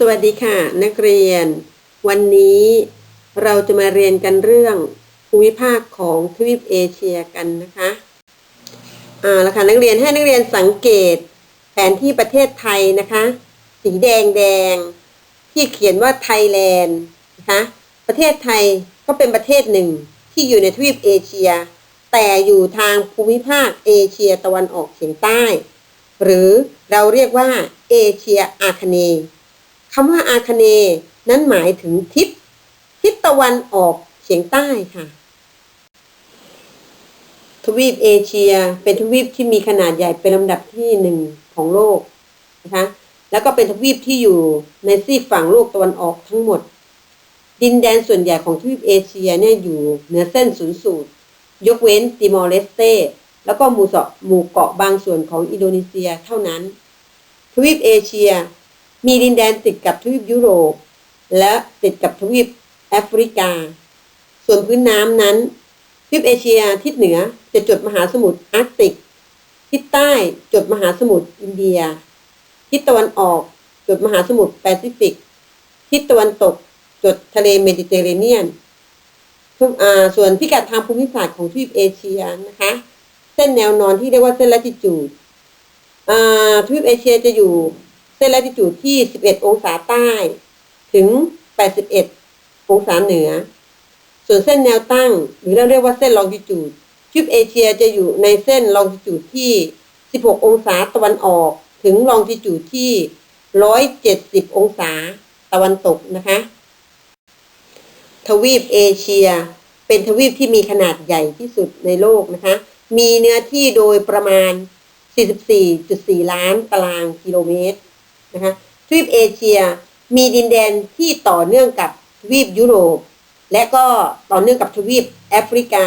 สวัสดีค่ะ นักเรียน วันนี้เราจะมาเรียนกันเรื่องภูมิภาคของทวีปเอเชียกันนะคะอ่าแล้วค่ะนักเรียนให้นักเรียนสังเกตแผนที่ประเทศไทยนะคะ สีแดงแดงที่เขียนว่าไทยแลนด์นะคะประเทศไทยก็เป็นประเทศหนึ่งที่อยู่ในทวีปเอเชีย แต่อยู่ทางภูมิภาคเอเชียตะวันออกเฉียงใต้ หรือเราเรียกว่าเอเชียอาคเนย์ คำว่าอาคเนนั้นหมายถึงทิศ ทิศตะวันออกเฉียงใต้ค่ะ ทวีปเอเชียเป็นทวีปที่มีขนาดใหญ่เป็นลำดับที่หนึ่งของโลกนะคะ แล้วก็เป็นทวีปที่อยู่ในซีฝั่งโลกตะวันออกทั้งหมด ดินแดนส่วนใหญ่ของทวีปเอเชียเนี่ยอยู่เหนือเส้นศูนย์สูตร ยกเว้นติมอร์เลสเตแล้วก็หมู่เกาะหมู่เกาะบางส่วนของอินโดนีเซียเท่านั้น ทวีปเอเชีย มีดินแดนติดกับทวีปยุโรป และติดกับทวีปแอฟริกา ส่วนพื้นน้ำนั้นทวีปเอเชียทิศเหนือจะจดมหาสมุทรอาร์กติก ทิศใต้จดมหาสมุทรอินเดีย ทิศตะวันออกจดมหาสมุทรแปซิฟิก ทิศตะวันตกจดทะเลเมดิเตอร์เรเนียนส่วนพิกัดทางภูมิศาสตร์ของทวีปเอเชียนะคะ เส้นแนวนอนที่เรียกว่าเส้นลัติจูดทวีปเอเชียจะอยู่ เส้นลัติจูดที่ 11 องศาใต้ ถึง 81 องศาเหนือ ส่วนเส้นแนวตั้ง หรือเราเรียกว่าเส้นลองจิจูดทวีปเอเชียจะอยู่ในเส้นลองจิจูดที่ 16 องศาตะวันออก ถึงลองจิจูดที่ 170 องศาตะวันตกนะคะ ทวีปเอเชีย เป็นทวีปที่มีขนาดใหญ่ที่สุดในโลกนะคะ มีเนื้อที่โดยประมาณ 44.4 ล้านตารางกิโลเมตร นะคะทวีปเอเชียมีดินแดนที่ต่อเนื่องกับทวีปยุโรป และก็ต่อเนื่องกับทวีปแอฟริกา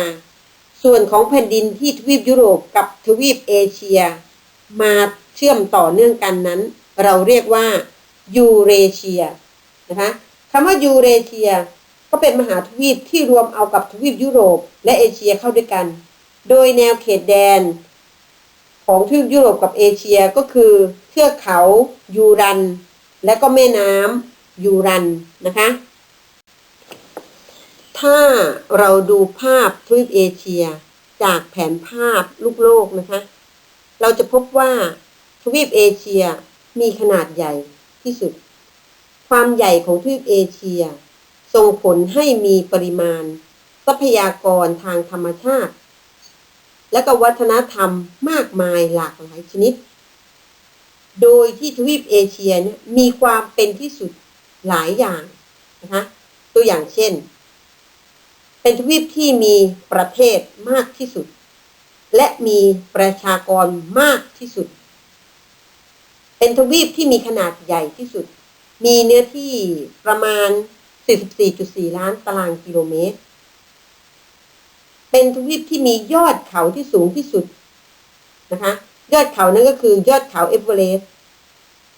ส่วนของแผ่นดินที่ทวีปยุโรปกับทวีปเอเชีย มาเชื่อมต่อเนื่องกันนั้น เราเรียกว่ายูเรเชียนะคะคำว่ายูเรเชีย ก็เป็นมหาทวีปที่รวมเอากับทวีปยุโรป และเอเชียเข้าด้วยกัน โดยแนวเขตแดน ของทวีปยุโรปกับเอเชียก็คือเทือกเขายูรัน และก็แม่น้ำยูรันนะคะ ถ้าเราดูภาพทวีปเอเชียจากแผนภาพลูกโลกนะคะ เราจะพบว่าทวีปเอเชียมีขนาดใหญ่ที่สุด ความใหญ่ของทวีปเอเชีย ส่งผลให้มีปริมาณ ทรัพยากรทางธรรมชาติ และก็วัฒนธรรมมากมายหลากหลายชนิด โดยที่ทวีปเอเชียเนี่ยมีความเป็นที่สุดหลายอย่างนะคะตัวอย่างเช่น เป็นทวีปที่มีประเทศมากที่สุด และมีประชากรมากที่สุด เป็นทวีปที่มีขนาดใหญ่ที่สุด มีเนื้อที่ประมาณ 44.4 ล้านตารางกิโลเมตร เป็นทวีปที่มียอดเขาที่สูงที่สุดนะคะ ยอดเขานั่นก็คือยอดเขาเอเวอเรสต์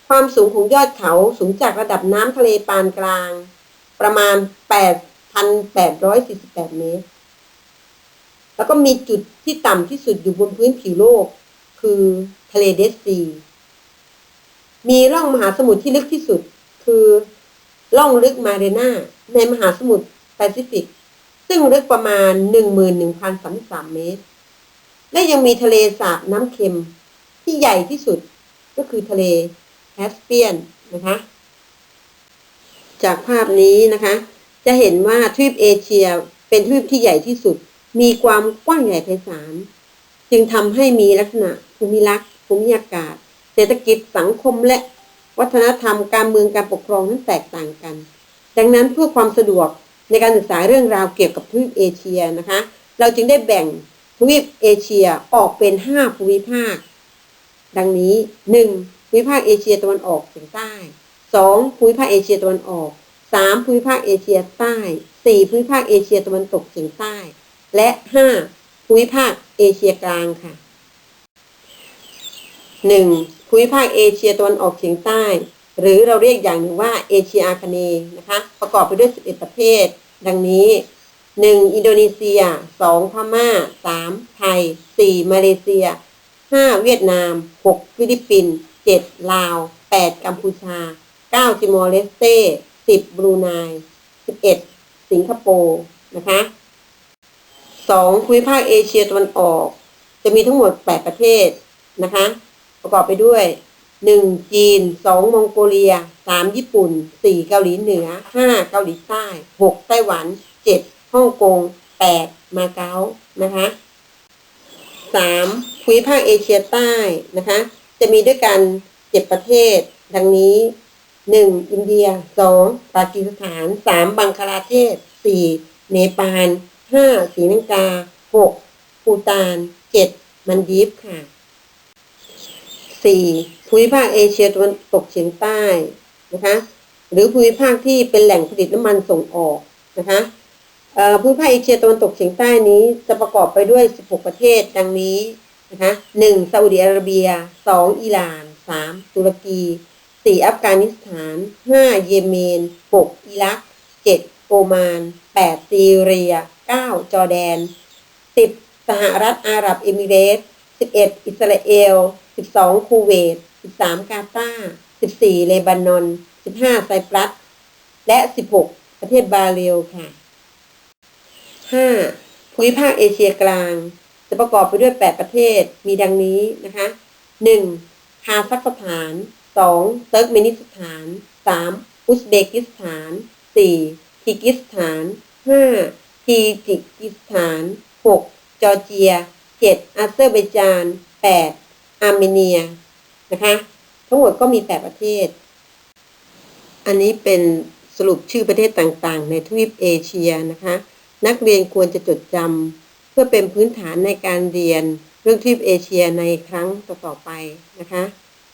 ความสูงของยอดเขาสูงจากระดับน้ำทะเลปานกลาง ประมาณ 8,848 เมตร แล้วก็มีจุดที่ต่ำที่สุดอยู่บนพื้นผิวโลก คือทะเลเดดซี มีร่องมหาสมุทรที่ลึกที่สุด คือล่องลึกมาเรนาในมหาสมุทรแปซิฟิก ซึ่งลึกประมาณ 11,033 เมตร และยังมีทะเลสาบน้ำเค็มที่ใหญ่ที่สุดก็คือทะเลแคสเปียนนะคะ จากภาพนี้นะคะ จะเห็นว่าทวีปเอเชียเป็นทวีปที่ใหญ่ที่สุด มีความกว้างใหญ่ไพศาล จึงทำให้มีลักษณะภูมิลักษณ์ภูมิอากาศ เศรษฐกิจสังคมและวัฒนธรรมการเมืองการปกครองนั้นแตกต่างกัน ดังนั้นเพื่อความสะดวก ในการศึกษาเรื่องราวเกี่ยวกับทวีปเอเชียนะคะ เราจึงได้แบ่งทวีปเอเชียออกเป็น 5 ภูมิภาค ดังนี้ 1. ภูมิภาคเอเชียตะวันออกเฉียงใต้ 2. ภูมิภาคเอเชียตะวันออก 3. ภูมิภาคเอเชียใต้ 4. ภูมิภาคเอเชียตะวันตกเฉียงใต้ และ 5. ภูมิภาคเอเชียกลางค่ะ 1. ภูมิภาคเอเชียตะวันออกเฉียงใต้ หรือเราเรียกอย่างหนึ่งว่าเอเชียอาคเนย์นะคะประกอบไปด้วย 11 ประเทศ ดังนี้ 1. อินโดนีเซีย 2. พม่า 3. ไทย 4. มาเลเซีย 5. เวียดนาม 6. ฟิลิปปินส์ 7. ลาว 8. กัมพูชา 9 ติมอร์เลสเต้ 10 บรูไน 11 สิงคโปร์นะคะ 2. ภูมิภาคเอเชียตะวันออก จะมีทั้งหมด 8 ประเทศนะคะ ประกอบไปด้วย 1. จีน 2. มองโกเลีย 3. ญี่ปุ่น 4. เกาหลีเหนือ 5. เกาหลีใต้ 6. ไต้หวัน 7. ฮ่องกง 8. มาเก๊านะคะ 3. ภูมิภาคเอเชียใต้นะคะ จะมีด้วยกัน 7 ประเทศ ดังนี้ 1. อินเดีย 2. ปากีสถาน 3. บังคลาเทศ 4. เนปาล 5. ศรีลังกา 6. ภูตาน 7. มันดีฟค่ะ 4. ภูมิภาคเอเชียตะวันตกเฉียงใต้นะคะหรือภูมิภาคที่เป็นแหล่งผลิตน้ำมันส่งออกนะคะภูมิภาคเอเชียตะวันตกเฉียงใต้นี้จะประกอบไปด้วย 16 ประเทศดังนี้นะคะ 1. ซาอุดิอาระเบีย 2. อิหร่าน 3. ตุรกี 4. อัฟกานิสถาน 5. เยเมน 6. อิรัก 7. โอมาน 8. ซีเรีย 9. จอร์แดน 10. สหรัฐอาหรับเอมิเรตส์ 11. อิสราเอล 12. คูเวต 13. กาตาร์ 14. เลบานอน 15. ไซปรัส และ 16 ประเทศบาซิลค่ะ 5. ภูมิภาคเอเชียกลาง จะประกอบไปด้วย 8 ประเทศ มีดังนี้นะคะ 1. คาซัคสถาน 2. เติร์กเมนิสถาน 3. อุซเบกิสถาน 4. คีกิสถาน 5. คีจิกิสถาน 6. จอร์เจีย 7. อาเซอร์ไบจาน 8. อาร์เมเนียนะคะ ทั้งหมดก็มี8ประเทศ อันนี้เป็นสรุปชื่อประเทศต่างๆ ในทวีปเอเชียนะคะ นักเรียนควรจะจดจำเพื่อเป็นพื้นฐานในการเรียนเรื่องทวีปเอเชียในครั้งต่อๆไปนะคะ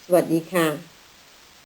สวัสดีค่ะ